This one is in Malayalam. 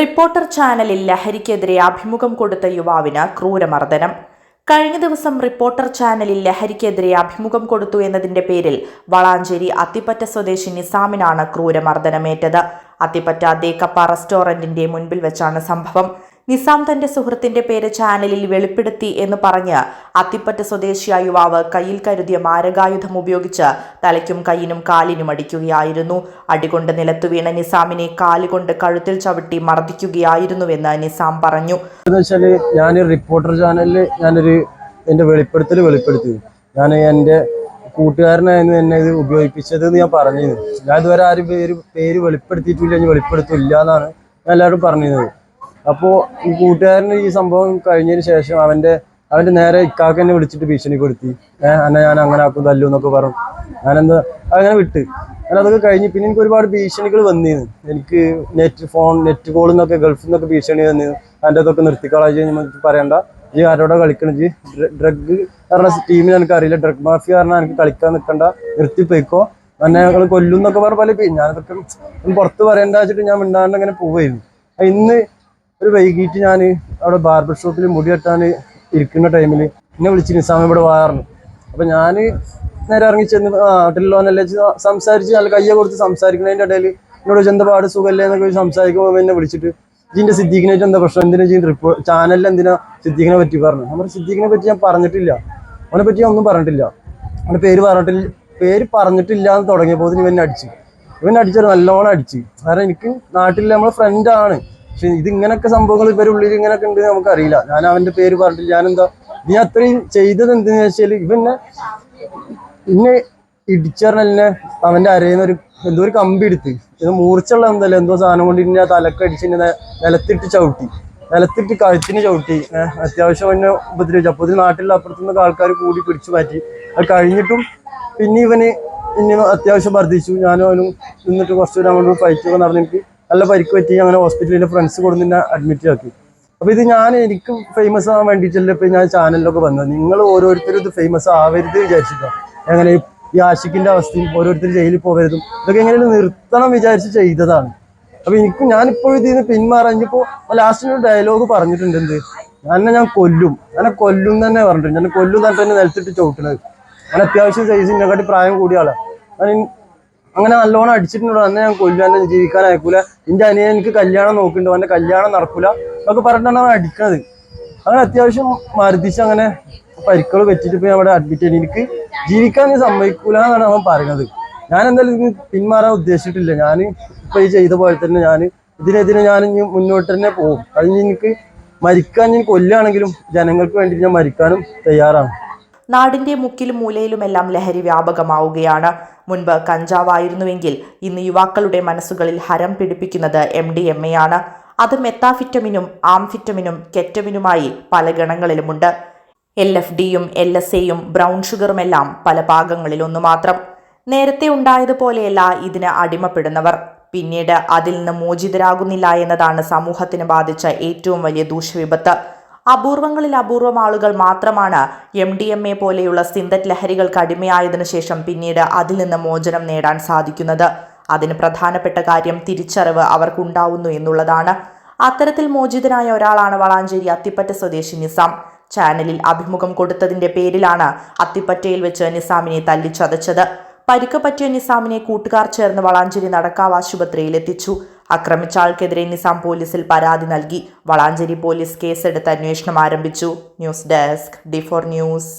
റിപ്പോർട്ടർ ചാനലിൽ ലഹരിക്കെതിരെ അഭിമുഖം കൊടുത്ത യുവാവിന് ക്രൂരമർദ്ദനം. കഴിഞ്ഞ ദിവസം റിപ്പോർട്ടർ ചാനലിൽ ലഹരിക്കെതിരെ അഭിമുഖം കൊടുത്തു എന്നതിന്റെ പേരിൽ വളാഞ്ചേരി അത്തിപ്പറ്റ സ്വദേശി നിസാമിനാണ് ക്രൂരമർദ്ദനമേറ്റത്. അത്തിപ്പറ്റ ദേക്കപ്പ റെസ്റ്റോറന്റിന്റെ മുൻപിൽ വെച്ചാണ് സംഭവം. നിസാം തന്റെ സുഹൃത്തിന്റെ പേര് ചാനലിൽ വെളിപ്പെടുത്തി എന്ന് പറഞ്ഞ് അത്തിപ്പറ്റ സ്വദേശിയായ യുവാവ് കയ്യിൽ കരുതിയ മാരകായുധം ഉപയോഗിച്ച് തലയ്ക്കും കൈയിനും കാലിനും അടിക്കുകയായിരുന്നു. അടികൊണ്ട് നിലത്തു വീണ നിസാമിനെ കാലുകൊണ്ട് കഴുത്തിൽ ചവിട്ടി മർദ്ദിക്കുകയായിരുന്നുവെന്ന് നിസാം പറഞ്ഞു. ഞാൻ റിപ്പോർട്ടർ ചാനലിൽ ഞാനൊരു എന്റെ വെളിപ്പെടുത്തൽ വെളിപ്പെടുത്തി. ഞാൻ എന്റെ കൂട്ടുകാരനായിരുന്നു എന്നെ ഇത് ഉപയോഗിപ്പിച്ചത് എന്ന് ഞാൻ പറഞ്ഞിരുന്നു. ഞാൻ ഇതുവരെ ആരും പേര് പേര് വെളിപ്പെടുത്തിയിട്ടില്ല ഞാൻ വെളിപ്പെടുത്തില്ല എന്നാണ് ഞാൻ എല്ലാവരും പറഞ്ഞിരുന്നത്. അപ്പോൾ ഈ കൂട്ടുകാരന് ഈ സംഭവം കഴിഞ്ഞതിന് ശേഷം അവന്റെ അവന്റെ നേരെ ഇക്കാക്ക് എന്നെ വിളിച്ചിട്ട് ഭീഷണിപ്പെടുത്തി ഏഹ് എന്നെ ഞാൻ അങ്ങനെ ആക്കും തല്ലു എന്നൊക്കെ പറഞ്ഞു. ഞാനെന്താ അങ്ങനെ വിട്ട്. ഞാൻ അതൊക്കെ കഴിഞ്ഞ് പിന്നെ എനിക്ക് ഒരുപാട് ഭീഷണികൾ വന്നിരുന്നു. എനിക്ക് നെറ്റ് ഫോൺ നെറ്റ് കോളിൽ നിന്നൊക്കെ ഗൾഫിൽ നിന്നൊക്കെ ഭീഷണി വന്നിരുന്നു. അതിന്റെ അതൊക്കെ നിർത്തിക്കളായി നമുക്ക് പറയണ്ട. ഈ ആരോടെ കളിക്കണം? ജി ഡ്രഗ് പറഞ്ഞ ടീമിന് എനിക്ക് അറിയില്ല ഡ്രഗ് മാഫിയ പറഞ്ഞാൽ എനിക്ക് കളിക്കാൻ നിൽക്കണ്ട നിർത്തിപ്പോയിക്കോ എന്നെ ഞങ്ങൾ കൊല്ലും എന്നൊക്കെ പറഞ്ഞ പോലെ ഞാനതൊക്കെ പുറത്ത് പറയണ്ട വെച്ചിട്ട് ഞാൻ മിണ്ടാണ്ട് അങ്ങനെ പോവായിരുന്നു. ഇന്ന് ഒരു വൈകിട്ട് ഞാൻ അവിടെ ബാർബർ ഷോപ്പിൽ മുടി വെട്ടാൻ ഇരിക്കുന്ന ടൈമിൽ എന്നെ വിളിച്ച് നിസാമ ഇവിടെ വാറുന്നു. അപ്പം ഞാൻ നേരെ ഇറങ്ങി ചെന്ന് ആ ടെല്ലോനല്ലേ സംസാരിച്ച് നല്ല കയ്യെ കൊടുത്ത് സംസാരിക്കുന്നതിന്റെ ഇടയിൽ എന്നോട് ചെന്ത പാട് സുഖമല്ലേ എന്നൊക്കെ സംസാരിക്കുമ്പോൾ എന്നെ വിളിച്ചിട്ട് ഇതിന്റെ സിദ്ദീഖിനായിട്ട് എന്താ പ്രശ്നം? എന്തിനാ ജീൻ റിപ്പോർട്ട് ചാനലിൽ എന്തിനാ സിദ്ദീഖിനെ പറ്റി പറഞ്ഞു നമ്മുടെ സിദ്ദീഖിനെ പറ്റി ഞാൻ പറഞ്ഞിട്ടില്ല. അവനെ പറ്റി ഞാൻ ഒന്നും പറഞ്ഞിട്ടില്ല. അവന്റെ പേര് പറഞ്ഞിട്ടില്ല പേര് പറഞ്ഞിട്ടില്ല എന്ന് തുടങ്ങിയപ്പോൾ ഇവൻ അടിച്ചു. ഇവൻ അടിച്ചത് നല്ലോണം അടിച്ച്. കാരണം എനിക്ക് നാട്ടിൽ നമ്മളെ ഫ്രണ്ടാണ് പക്ഷെ ഇത് ഇങ്ങനൊക്കെ സംഭവങ്ങൾ ഇവരുടെ ഉള്ളിൽ ഇങ്ങനൊക്കെ ഉണ്ട് നമുക്ക് അറിയില്ല ഞാൻ അവന്റെ പേര് പറഞ്ഞിട്ട് ഞാനെന്താ നീ അത്രയും ചെയ്തത് എന്തെന്ന് വെച്ചാൽ ഇവന്നെ ഇന്നെ ഇടിച്ചറിഞ്ഞെ അവന്റെ അരയിൽ ഒരു എന്തോ ഒരു കമ്പി എടുത്ത്. ഇത് മൂർച്ചുള്ള എന്തല്ല? എന്തോ സാധനം കൊണ്ട് ഇന്നെ തലക്ക് അടിച്ച് ഇന്നെ നിലത്തിട്ട് ചവിട്ടി. നിലത്തിട്ട് കഴുത്തിന് ചവിട്ടി. അത്യാവശ്യം എന്നെ ഉപദ്രവിച്ചു. അപ്പോൾ നാട്ടിലുള്ള അപ്പുറത്തുനിന്ന് ആൾക്കാർ കൂടി പിടിച്ചു മാറ്റി അത് കഴിഞ്ഞിട്ടും പിന്നെ ഇവന് ഇനി അത്യാവശ്യം വർദ്ധിച്ചു ഞാനും അവനും നിന്നിട്ട് കുറച്ച് അങ്ങോട്ട് ഫൈറ്റ് ഒക്കെ നടന്നിട്ട് നല്ല പരിക്ക് പറ്റി അങ്ങനെ ഹോസ്പിറ്റലിൽ ഫ്രണ്ട്സ് കൊണ്ട് എന്നെ അഡ്മിറ്റ് ആക്കി. അപ്പൊ ഇത് ഞാൻ എനിക്ക് ഫേമസ് ആവാൻ വേണ്ടിയിട്ടല്ലേ ഇപ്പൊ ഞാൻ ചാനലിലൊക്കെ വന്നത്. നിങ്ങൾ ഓരോരുത്തരും ഇത് ഫേമസ് ആവരുത് വിചാരിച്ചിട്ടോ? എങ്ങനെ ഈ ആശിക്കിന്റെ അവസ്ഥയും ഓരോരുത്തർ ജയിലിൽ പോകരുതും? ഇതൊക്കെ എങ്ങനെയാണ് നിർത്തണം വിചാരിച്ച് ചെയ്തതാണ്. അപ്പൊ എനിക്ക് ഞാനിപ്പോൾ ഇതിൽ നിന്ന് പിന്മാറാൻ ഇപ്പോ ലാസ്റ്റിന് ഒരു ഡയലോഗ് പറഞ്ഞിട്ടുണ്ട് എന്ത്? എന്നെ ഞാൻ കൊല്ലും. എന്നെ കൊല്ലും തന്നെ പറഞ്ഞിട്ടുണ്ട്. ഞാൻ കൊല്ലും തന്നെ നിലത്തിട്ട് ചവിട്ടണത്. ഞാൻ അത്യാവശ്യം സൈസിനെക്കാട്ടി പ്രായം കൂടിയ ആളാണ് ഞാൻ അങ്ങനെ നല്ലോണം അടിച്ചിട്ടുണ്ട്. അന്ന് ഞാൻ കൊല്ലു ജീവിക്കാൻ അയക്കൂല. എന്റെ അനിയൻ എനിക്ക് കല്യാണം നോക്കുന്നുണ്ട് അവന്റെ കല്യാണം നടക്കൂല. എന്നൊക്കെ പറഞ്ഞിട്ടാണ് അവൻ അടിക്കണത്. അങ്ങനെ അത്യാവശ്യം മർദ്ദിച്ച് അങ്ങനെ പരിക്കൾ വെച്ചിട്ട് പോയി അവിടെ അഡ്മിറ്റ് ചെയ്തു എനിക്ക് ജീവിക്കാൻ നീ സമ്മതിക്കൂല എന്നാണ് അവൻ പറയുന്നത് ഞാൻ എന്തായാലും പിന്മാറാൻ ഉദ്ദേശിച്ചിട്ടില്ല. ഞാൻ ഇപ്പൊ ഈ ചെയ്ത പോലെ തന്നെ ഞാൻ ഇതിനെതിരെ ഞാൻ ഇനി മുന്നോട്ട് തന്നെ പോകും. അത് എനിക്ക് മരിക്കാൻ ഞാൻ കൊല്ലുകയാണെങ്കിലും ജനങ്ങൾക്ക് വേണ്ടി ഞാൻ മരിക്കാനും തയ്യാറാണ്. നാടിന്റെ മുക്കിലും മൂലയിലുമെല്ലാം ലഹരി വ്യാപകമാവുകയാണ്. മുൻപ് കഞ്ചാവായിരുന്നുവെങ്കിൽ ഇന്ന് യുവാക്കളുടെ മനസ്സുകളിൽ ഹരം പിടിപ്പിക്കുന്നത് എം ഡി എം എ ആണ്. അത് മെത്താഫിറ്റമിനും ആംഫിറ്റമിനും കെറ്റമിനുമായി പല ഗണങ്ങളിലുമുണ്ട്. എൽ എഫ് ഡിയും എൽ എസ് എയും ബ്രൗൺ ഷുഗറുമെല്ലാം പല ഭാഗങ്ങളിൽ ഒന്നു മാത്രം. നേരത്തെ ഉണ്ടായതുപോലെയല്ല ഇതിന് അടിമപ്പെടുന്നവർ. പിന്നീട് അതിൽ നിന്ന് മോചിതരാകുന്നില്ല എന്നതാണ് സമൂഹത്തിന് ബാധിച്ച ഏറ്റവും വലിയ ദൂഷ്യവിപത്ത്. അപൂർവങ്ങളിൽ അപൂർവം ആളുകൾ മാത്രമാണ് എം ഡി എം എ പോലെയുള്ള സിന്തറ്റ് ലഹരികൾക്ക് അടിമയായതിനു ശേഷം പിന്നീട് അതിൽ നിന്ന് മോചനം നേടാൻ സാധിക്കുന്നത്. അതിന് പ്രധാനപ്പെട്ട കാര്യം തിരിച്ചറിവ് അവർക്കുണ്ടാവുന്നു എന്നുള്ളതാണ്. അത്തരത്തിൽ മോചിതനായ ഒരാളാണ് വളാഞ്ചേരി അത്തിപ്പറ്റ സ്വദേശി നിസാം. ചാനലിൽ അഭിമുഖം കൊടുത്തതിന്റെ പേരിലാണ് അത്തിപ്പറ്റയിൽ വെച്ച് നിസാമിനെ തല്ലിച്ചതച്ചത്. പരിക്ക് പറ്റിയ നിസാമിനെ കൂട്ടുകാർ ചേർന്ന് വളാഞ്ചേരി നടക്കാവ് ആശുപത്രിയിൽ എത്തിച്ചു. ആക്രമിച്ച ആൾക്കെതിരെ നിസാം പോലീസിൽ പരാതി നൽകി. വളാഞ്ചേരി പോലീസ് കേസെടുത്ത് അന്വേഷണം ആരംഭിച്ചു. News desk D four news.